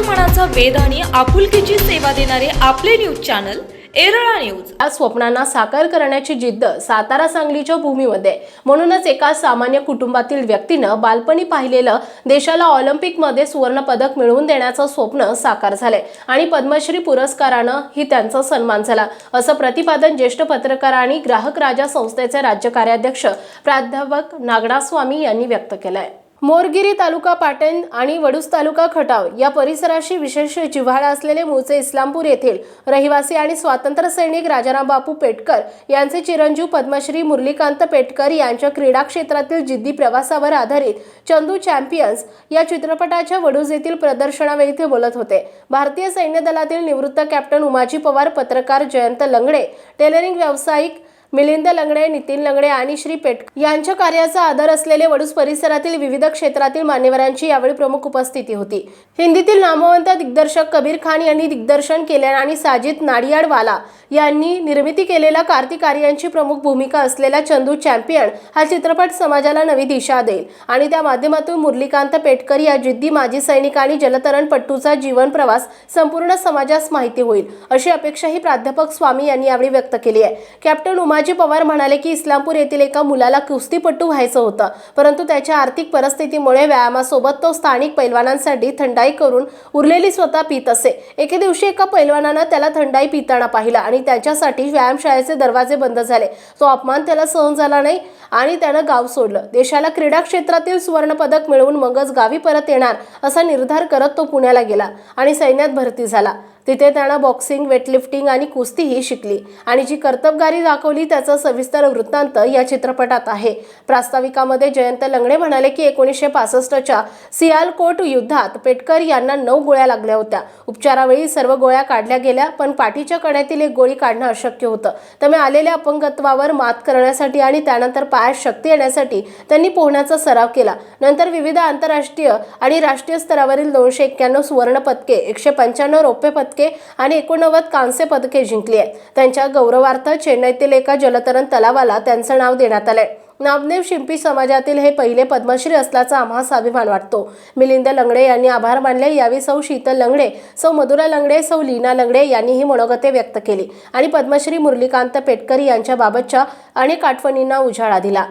मनाचा वेद आणि आपुलकीची सेवा देणारे आपले न्यूज चॅनल एरळा न्यूज. या स्वप्नांना साकार करण्याची जिद्द सातारा सांगलीच्या भूमीमध्ये. म्हणूनच एका सामान्य कुटुंबातील व्यक्तीनं बालपणी पाहिलेलं देशाला ऑलिम्पिकमध्ये सुवर्ण पदक मिळवून देण्याचं स्वप्न साकार झालंय आणि पद्मश्री पुरस्कारानं ही त्यांचा सन्मान झाला. असं प्रतिपादन ज्येष्ठ पत्रकार आणि ग्राहक राजा संस्थेचे राज्य कार्याध्यक्ष प्राध्यापक नागडास्वामी यांनी व्यक्त केलंय. मोरगिरी तालुका पाटण आणि वडूस तालुका खटाव या परिसराशी विशेष जिव्हाळा असलेले मूळचे इस्लामपूर येथील रहिवासी आणि स्वातंत्र्य सैनिक राजाराम बापू पेटकर यांचे चिरंजीव पद्मश्री मुरलीकांत पेटकर यांच्या क्रीडा क्षेत्रातील जिद्दी प्रवासावर आधारित चंदू चॅम्पियन्स या चित्रपटाच्या वडूज येथील प्रदर्शनावेळी ते बोलत होते. भारतीय सैन्य दलातील निवृत्त कॅप्टन उमाजी पवार पत्रकार जयंत लंगडे टेलरिंग व्यावसायिक मिलिंद लंगडे नितीन लंगडे आणि श्री पेट यांच्या कार्याचा आदर असलेले वडूस परिसरातील विविध क्षेत्रातील मान्यवरांची यावेळी प्रमुख उपस्थिती होती. हिंदीतील नामवंत दिग्दर्शक कबीर खान यांनी दिग्दर्शन केले आणि साजिद नाडियाडवाला यांनी निर्मिती केलेला कार्तिक आर्यांची प्रमुख भूमिका असलेला चंदू चॅम्पियन हा चित्रपट समाजाला नवी दिशा देईल. आणि त्या माध्यमातून मुरलीकांत पेटकर या जिद्दी माजी सैनिक आणि जलतरणपट्टूचा जीवन प्रवास संपूर्ण समाजास माहिती होईल अशी अपेक्षाही प्राध्यापक स्वामी यांनी यावेळी व्यक्त केली आहे. कॅप्टन उमाजी पवार म्हणाले की इस्लामपूर येथील एका मुलाला कुस्तीपट्टू व्हायचं होतं परंतु त्याच्या आर्थिक परिस्थितीमुळे व्यायामासोबत तो स्थानिक पैलवानांसाठी थंडाई करून उरलेली स्वतः पित असे. एके दिवशी एका पैलवानानं त्याला थंडाई पिताना पाहिला आणि त्याच्यासाठी व्यायामशाळेचे दरवाजे बंद झाले. तो अपमान त्याला सहन झाला नाही आणि त्यानं गाव सोडलं. देशाला क्रीडा क्षेत्रातील सुवर्णपदक मिळवून मगच गावी परत येणार असा निर्धार करत तो पुण्याला गेला आणि सैन्यात भरती झाला. तिथे त्यानं बॉक्सिंग वेटलिफ्टिंग आणि कुस्तीही शिकली. आणि जी कर्तबगारी दाखवली त्याचा सविस्तर वृत्तांत या चित्रपटात आहे. प्रास्ताविकामध्ये जयंत लंगडे म्हणाले की एकोणीसशे पासष्टच्या सियालकोट युद्धात पेटकर यांना नऊ गोळ्या लागल्या होत्या. उपचारावेळी सर्व गोळ्या काढल्या गेल्या पण पाठीच्या कण्यातील एक गोळी काढणं अशक्य होतं. त्यामुळे आलेल्या अपंगत्वावर मात करण्यासाठी आणि त्यानंतर पायात शक्ती येण्यासाठी त्यांनी पोहण्याचा सराव केला. नंतर विविध आंतरराष्ट्रीय आणि राष्ट्रीय स्तरावरील दोनशे एक्क्याण्णव सुवर्ण पदके एकशे पंच्याण्णव रौप्य पदके आणि एकोणनव्वद कांस्य पदके जिंकली आहेत. त्यांच्या गौरवार्थ चेन्नईतील एका जलतरण तलावाला त्यांचं नाव देण्यात आलंय. नामदेव शिंपी समाजातील हे पहिले पद्मश्री असल्याचा आम्हास अभिमान वाटतो. मिलिंद लंगडे यांनी आभार मानले. यावेळी सौ शीतल लंगडे सौ मधुरा लंगडे सौ लीना लंगडे यांनीही मनोगते व्यक्त केली आणि पद्मश्री मुरलीकांत पेटकरी यांच्याबाबतच्या अनेक आठवणींना उजाळा दिला.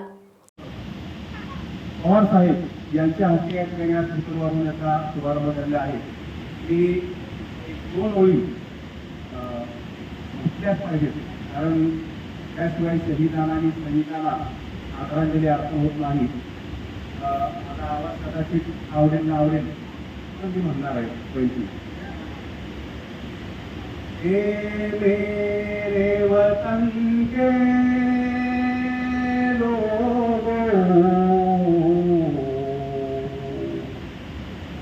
पवार साहेब यांच्या हस्ते या ट्रेनिंग याचा शुभारंभ झाला आहे. की दोन ओळी अं, म्हटल्याच पाहिजेत कारण त्याशिवाय शहीदांना आणि सैनिकांना आदरांजली अर्थ होत नाही. अं, आता आवाज कदाचित आवडेल ना आवडेल तर मी म्हणणार आहे पहिली हे मेरे वतन के लोगों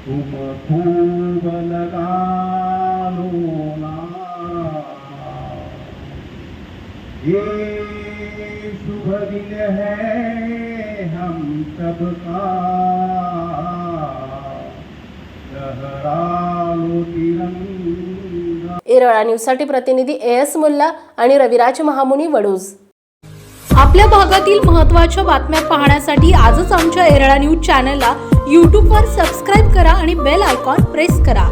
तुम खूब लगा ये शुभ दिन है हम सबका लहरा एरळा न्यूजसाठी प्रतिनिधी ए एस मुल्ला आणि रविराज महामुनी वडूज. आपल्या भागातील महत्त्वाच्या बातम्या पाहण्यासाठी आजच आमच्या एरळा न्यूज चॅनलला यूट्यूबवर सबस्क्राईब करा आणि बेल आयकॉन प्रेस करा.